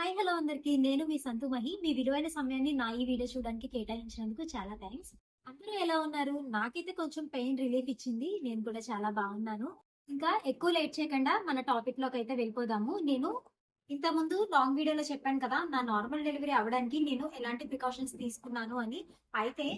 Hi hello అందరికీ. నేను మీ సంతు మహి. మీ విలువైన సమయాన్ని నా ఈ వీడియో చూడడానికి కేటాయించినందుకు చాలా థ్యాంక్స్ అందరూ ఎలా ఉన్నారు? నాకైతే కొంచెం పెయిన్ రిలీఫ్ ఇచ్చింది. నేను కూడా చాలా బాగున్నాను. ఇంకా ఎక్కువ లేట్ చేయకుండా మన టాపిక్లోకి అయితే వెళ్ళిపోదాము. నేను ఇంతకుముందు లాంగ్ వీడియోలో చెప్పాను కదా నా నార్మల్ డెలివరీ అవ్వడానికి నేను ఎలాంటి ప్రికాషన్స్ తీసుకున్నాను అని. అయితే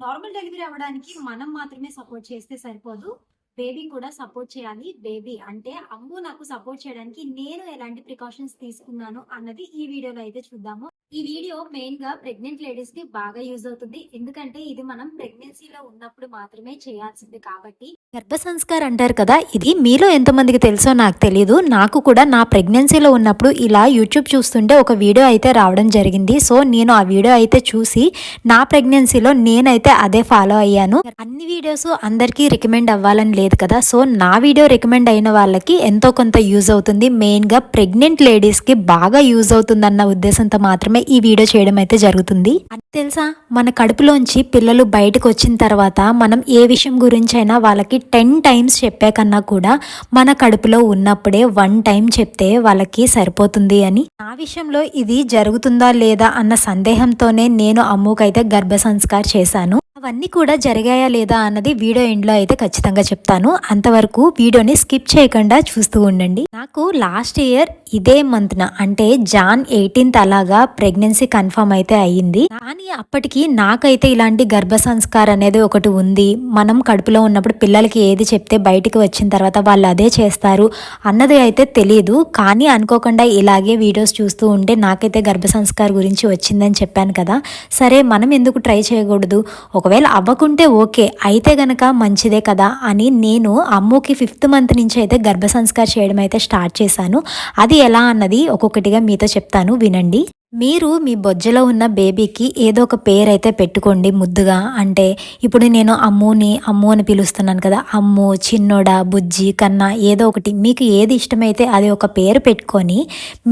నార్మల్ డెలివరీ అవ్వడానికి మనం మాత్రమే సపోర్ట్ చేస్తే సరిపోదు. బేబీ కూడా సపోర్ట్ చేయాలి. బేబీ అంటే అమ్ము నాకు సపోర్ట్ చేయడానికి నేను ఎలాంటి ప్రికాషన్స్ తీసుకున్నాను అన్నది ఈ వీడియోలో అయితే చూద్దాము. ఈ వీడియో మెయిన్గా ప్రెగ్నెంట్ లేడీస్కి బాగా యూజ్ అవుతుంది. ఎందుకంటే ఇది మనం ప్రెగ్నెన్సీలో ఉన్నప్పుడు మాత్రమే చేయాల్సింది కాబట్టి. గర్భ సంస్కార్ అంటారు కదా ఇది మీలో ఎంతమందికి తెలుసో నాకు తెలియదు నాకు కూడా నా ప్రెగ్నెన్సీలో ఉన్నప్పుడు ఇలా యూట్యూబ్ చూస్తుంటే ఒక వీడియో అయితే రావడం జరిగింది. సో నేను ఆ వీడియో అయితే చూసి నా ప్రెగ్నెన్సీలో నేనైతే అదే ఫాలో అయ్యాను. అన్ని వీడియోస్ అందరికీ రికమెండ్ అవ్వాలని లేదు కదా. సో నా వీడియో రికమెండ్ అయిన వాళ్ళకి ఎంతో కొంత యూజ్ అవుతుంది. మెయిన్గా ప్రెగ్నెంట్ లేడీస్కి బాగా యూజ్ అవుతుందన్న ఉద్దేశంతో మాత్రమే ఈ వీడియో చేయడం అయితే జరుగుతుంది. అది తెలుసా? మన కడుపులోంచి పిల్లలు బయటకు వచ్చిన తర్వాత మనం ఏ విషయం గురించి అయినా వాళ్ళకి టెన్ టైమ్స్ చెప్పే కన్నా కూడా మన కడుపులో ఉన్నప్పుడే వన్ టైం చెప్తే వాళ్ళకి సరిపోతుంది అని. నా విషయంలో ఇది జరుగుతుందా లేదా అన్న సందేహంతోనే నేను అమ్ముకైతే గర్భ సంస్కార్ చేశాను. అవన్నీ కూడా జరిగాయా లేదా అన్నది వీడియో ఎండ్లో అయితే ఖచ్చితంగా చెప్తాను. అంతవరకు వీడియోని స్కిప్ చేయకుండా చూస్తూ ఉండండి. నాకు లాస్ట్ ఇయర్ ఇదే మంత్న అంటే జాన్ ఎయిటీన్త్ అలాగా ప్రెగ్నెన్సీ కన్ఫర్మ్ అయితే అయ్యింది. కానీ అప్పటికి నాకైతే ఇలాంటి గర్భ సంస్కార్ అనేది ఒకటి ఉంది. మనం కడుపులో ఉన్నప్పుడు పిల్లలకి ఏది చెప్తే బయటికి వచ్చిన తర్వాత వాళ్ళు అదే చేస్తారు అన్నది అయితే తెలియదు కానీ అనుకోకుండా ఇలాగే వీడియోస్ చూస్తూ ఉంటే నాకైతే గర్భ సంస్కార్ గురించి వచ్చిందని చెప్పాను కదా. సరే మనం ఎందుకు ట్రై చేయకూడదు? ఒకవేళ అవ్వకుంటే ఓకే అయితే గనక మంచిదే కదా అని నేను అమ్మకి ఫిఫ్త్ మంత్ నుంచి అయితే గర్భ సంస్కార్ చేయడం అయితే స్టార్ట్ చేశాను. అది ఎలా అన్నది ఒక్కొక్కటిగా మీతో చెప్తాను వినండి. మీరు మీ బొజ్జలో ఉన్న బేబీకి ఏదో ఒక పేరు అయితే పెట్టుకోండి ముద్దుగా. అంటే ఇప్పుడు నేను అమ్ముని అమ్ము అని పిలుస్తున్నాను కదా అమ్ము చిన్నోడా బుజ్జి కన్నా ఏదో ఒకటి. మీకు ఏది ఇష్టమైతే అది ఒక పేరు పెట్టుకొని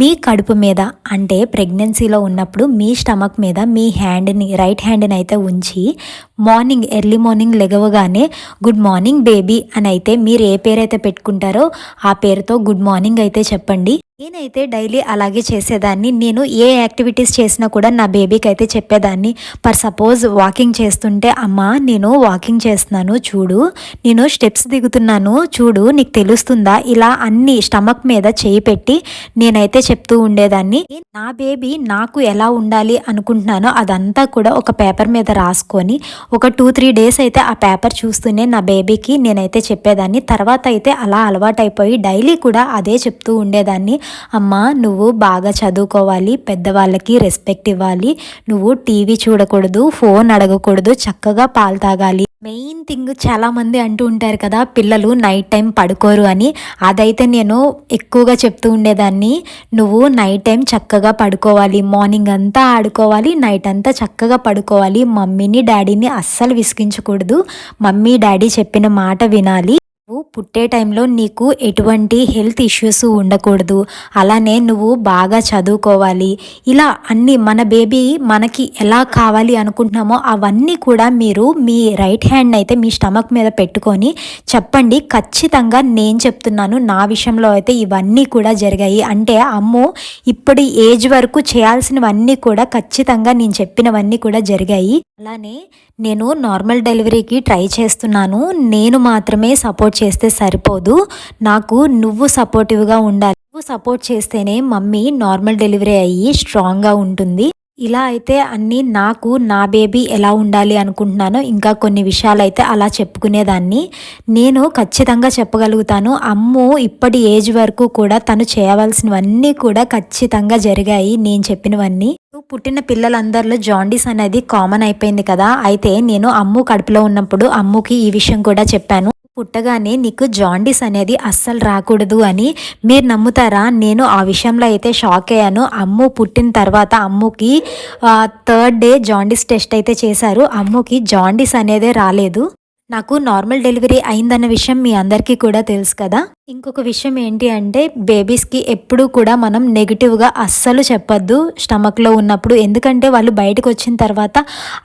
మీ కడుపు మీద అంటే ప్రెగ్నెన్సీలో ఉన్నప్పుడు మీ స్టమక్ మీద మీ హ్యాండ్ని రైట్ హ్యాండ్ని అయితే ఉంచి మార్నింగ్ ఎర్లీ మార్నింగ్ లెగవగానే గుడ్ మార్నింగ్ బేబీ అని అయితే మీరు ఏ పేరు అయితే పెట్టుకుంటారో ఆ పేరుతో గుడ్ మార్నింగ్ అయితే చెప్పండి. నేనైతే డైలీ అలాగే చేసేదాన్ని. నేను ఏ యాక్టివిటీస్ చేసినా కూడా నా బేబీకి అయితే చెప్పేదాన్ని. పర్ సపోజ్ వాకింగ్ చేస్తుంటే అమ్మా నేను వాకింగ్ చేస్తున్నాను చూడు. నేను స్టెప్స్ దిగుతున్నాను చూడు నీకు తెలుస్తుందా? ఇలా అన్ని స్టమక్ మీద చేయి పెట్టి నేనైతే చెప్తూ ఉండేదాన్ని. నా బేబీ నాకు ఎలా ఉండాలి అనుకుంటున్నానో అదంతా కూడా ఒక పేపర్ మీద రాసుకొని ఒక టూ త్రీ డేస్ అయితే ఆ పేపర్ చూస్తూనే నా బేబీకి నేనైతే చెప్పేదాన్ని. తర్వాత అయితే అలా అలవాటైపోయి డైలీ కూడా అదే చెప్తూ ఉండేదాన్ని. అమ్మా నువ్వు బాగా చదువుకోవాలి పెద్దవాళ్ళకి రెస్పెక్ట్ ఇవ్వాలి. నువ్వు టీవీ చూడకూడదు ఫోన్ అడగకూడదు చక్కగా పాలు తాగాలి. మెయిన్ థింగ్ చాలామంది అంటూ ఉంటారు కదా పిల్లలు నైట్ టైం పడుకోరు అని. అదైతే నేను ఎక్కువగా చెప్తూ ఉండేదాన్ని. నువ్వు నైట్ టైం చక్కగా పడుకోవాలి మార్నింగ్ అంతా ఆడుకోవాలి నైట్ అంతా చక్కగా పడుకోవాలి. మమ్మీని డాడీని అస్సలు విసిగించకూడదు. మమ్మీ డాడీ చెప్పిన మాట వినాలి. నువ్వు పుట్టే టైంలో నీకు ఎటువంటి హెల్త్ ఇష్యూస్ ఉండకూడదు. అలానే నువ్వు బాగా చదువుకోవాలి. ఇలా అన్ని మన బేబీ మనకి ఎలా కావాలి అనుకుంటున్నామో అవన్నీ కూడా మీరు మీ రైట్ హ్యాండ్ అయితే మీ స్టమక్ మీద పెట్టుకొని చెప్పండి. ఖచ్చితంగా నేను చెప్తున్నాను నా విషయంలో అయితే ఇవన్నీ కూడా జరిగాయి. అంటే అమ్మో ఇప్పటి ఏజ్ వరకు చేయాల్సినవన్నీ కూడా ఖచ్చితంగా నేను చెప్పినవన్నీ కూడా జరిగాయి. అలానే నేను నార్మల్ డెలివరీకి ట్రై చేస్తున్నాను. నేను మాత్రమే సపోర్ట్ చేస్తే సరిపోదు. నాకు నువ్వు సపోర్టివ్గా ఉండాలి. నువ్వు సపోర్ట్ చేస్తేనే మమ్మీ నార్మల్ డెలివరీ అయ్యి స్ట్రాంగ్గా ఉంటుంది. ఇలా అయితే అన్నీ నాకు నా బేబీ ఎలా ఉండాలి అనుకుంటున్నానో ఇంకా కొన్ని విషయాలు అయితే అలా చెప్పుకునేదాన్ని. నేను ఖచ్చితంగా చెప్పగలుగుతాను. అమ్ము ఇప్పటి ఏజ్ వరకు కూడా తను చేయవలసినవన్నీ కూడా ఖచ్చితంగా జరిగాయి నేను చెప్పినవన్నీ. పుట్టిన పిల్లలందరిలో జాండీస్ అనేది కామన్ అయిపోయింది కదా. అయితే నేను అమ్ము కడుపులో ఉన్నప్పుడు అమ్ముకి ఈ విషయం కూడా చెప్పాను. పుట్టగానే నీకు జాండీస్ అనేది అస్సలు రాకూడదు అని. మీరు నమ్ముతారా? నేను ఆ విషయంలో అయితే షాక్ అయ్యాను. అమ్ము పుట్టిన తర్వాత అమ్ముకి థర్డ్ డే జాండీస్ టెస్ట్ అయితే చేశారు. అమ్ముకి జాండీస్ అనేదే రాలేదు. నాకు నార్మల్ డెలివరీ అయిందన్న విషయం మీ అందరికీ కూడా తెలుసు కదా. ఇంకొక విషయం ఏంటి అంటే బేబీస్కి ఎప్పుడూ కూడా మనం నెగిటివ్గా అస్సలు చెప్పొద్దు స్టమక్లో ఉన్నప్పుడు. ఎందుకంటే వాళ్ళు బయటకు వచ్చిన తర్వాత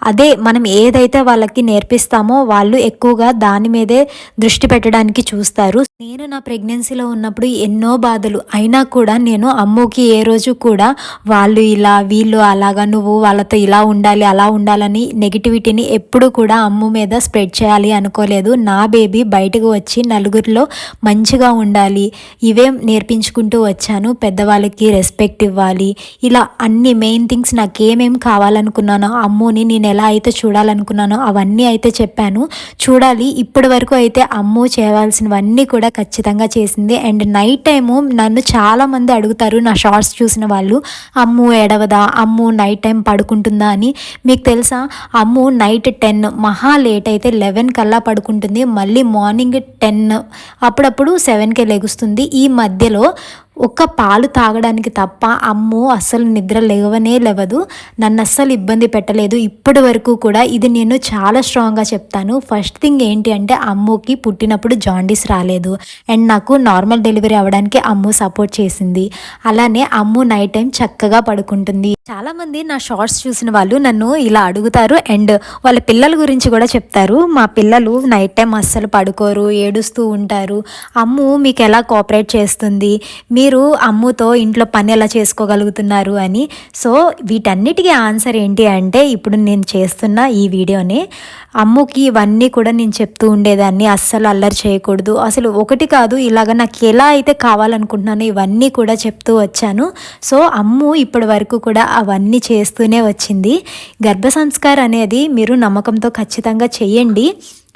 అదే మనం ఏదైతే వాళ్ళకి నేర్పిస్తామో వాళ్ళు ఎక్కువగా దాని మీదే దృష్టి పెట్టడానికి చూస్తారు. నేను నా ప్రెగ్నెన్సీలో ఉన్నప్పుడు ఎన్నో బాధలు. అయినా కూడా నేను అమ్మోకి ఏ రోజు కూడా వాళ్ళు ఇలా వీళ్ళు అలాగా నువ్వు వాళ్ళతో ఇలా ఉండాలి అలా ఉండాలని నెగిటివిటీని ఎప్పుడు కూడా అమ్ము మీద స్ప్రెడ్ చేయాలి అనుకోలేదు. నా బేబీ బయటకు వచ్చి నలుగురిలో మంచిగా ఉండాలి. ఇవేం నేర్పించుకుంటూ వచ్చాను. పెద్దవాళ్ళకి రెస్పెక్ట్ ఇవ్వాలి. ఇలా అన్ని మెయిన్ థింగ్స్ నాకు ఏమేం కావాలనుకున్నానో అమ్ముని నేను ఎలా అయితే చూడాలనుకున్నానో అవన్నీ అయితే చెప్పాను. చూడాలి. ఇప్పటి వరకు అయితే అమ్ము చేయవలసినవన్నీ కూడా ఖచ్చితంగా చేసింది. అండ్ నైట్ టైము నన్ను చాలామంది అడుగుతారు నా షార్ట్స్ చూసిన వాళ్ళు అమ్ము ఎడవదా అమ్ము నైట్ టైం పడుకుంటుందా? అని. మీకు తెలుసా? అమ్ము నైట్ టెన్ మహా లేట్ అయితే లెవెన్ కల్లా పడుకుంటుంది. మళ్ళీ మార్నింగ్ టెన్ అప్పుడప్పుడు సెవెన్కే లెగుస్తుంది. ఈ మధ్యలో ఒక్క పాలు తాగడానికి తప్ప అమ్ము అస్సలు నిద్ర లేవనే లేవదు. నన్ను అస్సలు ఇబ్బంది పెట్టలేదు. ఇప్పటి వరకు కూడా ఇది నేను చాలా స్ట్రాంగ్గా చెప్తాను. ఫస్ట్ థింగ్ ఏంటి అంటే అమ్ముకి పుట్టినప్పుడు జాండీస్ రాలేదు. అండ్ నాకు నార్మల్ డెలివరీ అవ్వడానికి అమ్ము సపోర్ట్ చేసింది. అలానే అమ్ము నైట్ టైం చక్కగా పడుకుంటుంది. చాలామంది నా షార్ట్స్ చూసిన వాళ్ళు నన్ను ఇలా అడుగుతారు. అండ్ వాళ్ళ పిల్లల గురించి కూడా చెప్తారు. మా పిల్లలు నైట్ టైం అస్సలు పడుకోరు ఏడుస్తూ ఉంటారు. అమ్ము మీకు ఎలా కోఆపరేట్ చేస్తుంది? మీ మీరు అమ్ముతో ఇంట్లో పని ఎలా చేసుకోగలుగుతున్నారు అని. సో వీటన్నిటికీ ఆన్సర్ ఏంటి అంటే ఇప్పుడు నేను చేస్తున్న ఈ వీడియోని అమ్ముకి ఇవన్నీ కూడా నేను చెప్తూ ఉండేదాన్ని అస్సలు అల్లరి చేయకూడదు. అసలు ఒకటి కాదు ఇలాగ నాకు ఎలా అయితే కావాలనుకుంటున్నానో ఇవన్నీ కూడా చెప్తూ వచ్చాను. సో అమ్ము ఇప్పటి వరకు కూడా అవన్నీ చేస్తూనే వచ్చింది. గర్భ సంస్కార్ అనేది మీరు నమ్మకంతో ఖచ్చితంగా చేయండి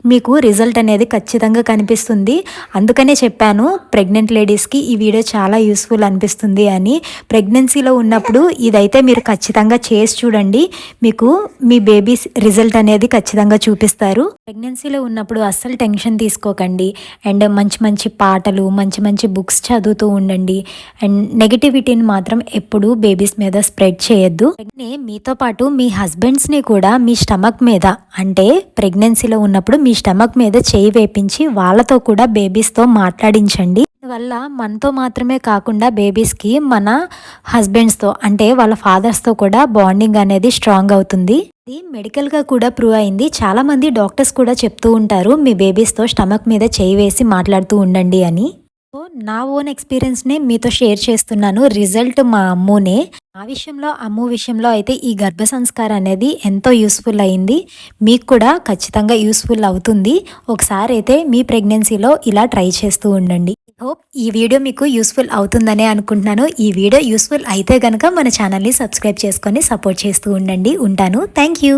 మీకు రిజల్ట్ అనేది ఖచ్చితంగా కనిపిస్తుంది. అందుకనే చెప్పాను ప్రెగ్నెంట్ లేడీస్కి ఈ వీడియో చాలా యూస్ఫుల్ అనిపిస్తుంది అని. ప్రెగ్నెన్సీలో ఉన్నప్పుడు ఇదైతే మీరు ఖచ్చితంగా చేసి చూడండి. మీకు మీ బేబీస్ రిజల్ట్ అనేది ఖచ్చితంగా చూపిస్తారు. ప్రెగ్నెన్సీలో ఉన్నప్పుడు అస్సలు టెన్షన్ తీసుకోకండి. అండ్ మంచి మంచి పాటలు మంచి మంచి బుక్స్ చదువుతూ ఉండండి. అండ్ నెగిటివిటీని మాత్రం ఎప్పుడూ బేబీస్ మీద స్ప్రెడ్ చేయొద్దు. మీతో పాటు మీ హస్బెండ్స్ని కూడా మీ స్టమక్ మీద అంటే ప్రెగ్నెన్సీలో ఉన్నప్పుడు మీ స్టమక్ మీద చేయి వేపించి వాళ్ళతో కూడా బేబీస్తో మాట్లాడించండి. వల్ల మనతో మాత్రమే కాకుండా బేబీస్కి మన హస్బెండ్స్తో అంటే వాళ్ళ ఫాదర్స్తో కూడా బాండింగ్ అనేది స్ట్రాంగ్ అవుతుంది. ఇది మెడికల్గా కూడా ప్రూవ్ అయింది. చాలామంది డాక్టర్స్ కూడా చెప్తూ ఉంటారు మీ బేబీస్తో స్టమక్ మీద చేయి వేసి మాట్లాడుతూ ఉండండి అని. సో నా ఓన్ ఎక్స్పీరియన్స్నే మీతో షేర్ చేస్తున్నాను. రిజల్ట్ మా అమ్మునే. ఆ విషయంలో అమ్ము విషయంలో అయితే ఈ గర్భ సంస్కారం అనేది ఎంతో యూస్ఫుల్ అయింది. మీకు కూడా ఖచ్చితంగా యూస్ఫుల్ అవుతుంది. ఒకసారి అయితే మీ ప్రెగ్నెన్సీలో ఇలా ట్రై చేస్తూ ఉండండి. హోప్ ఈ వీడియో మీకు యూస్ఫుల్ అవుతుందనే అనుకుంటున్నాను. ఈ వీడియో యూస్ఫుల్ అయితే కనుక మన ఛానల్ని సబ్స్క్రైబ్ చేసుకొని సపోర్ట్ చేస్తూ ఉండండి. ఉంటాను. Thank you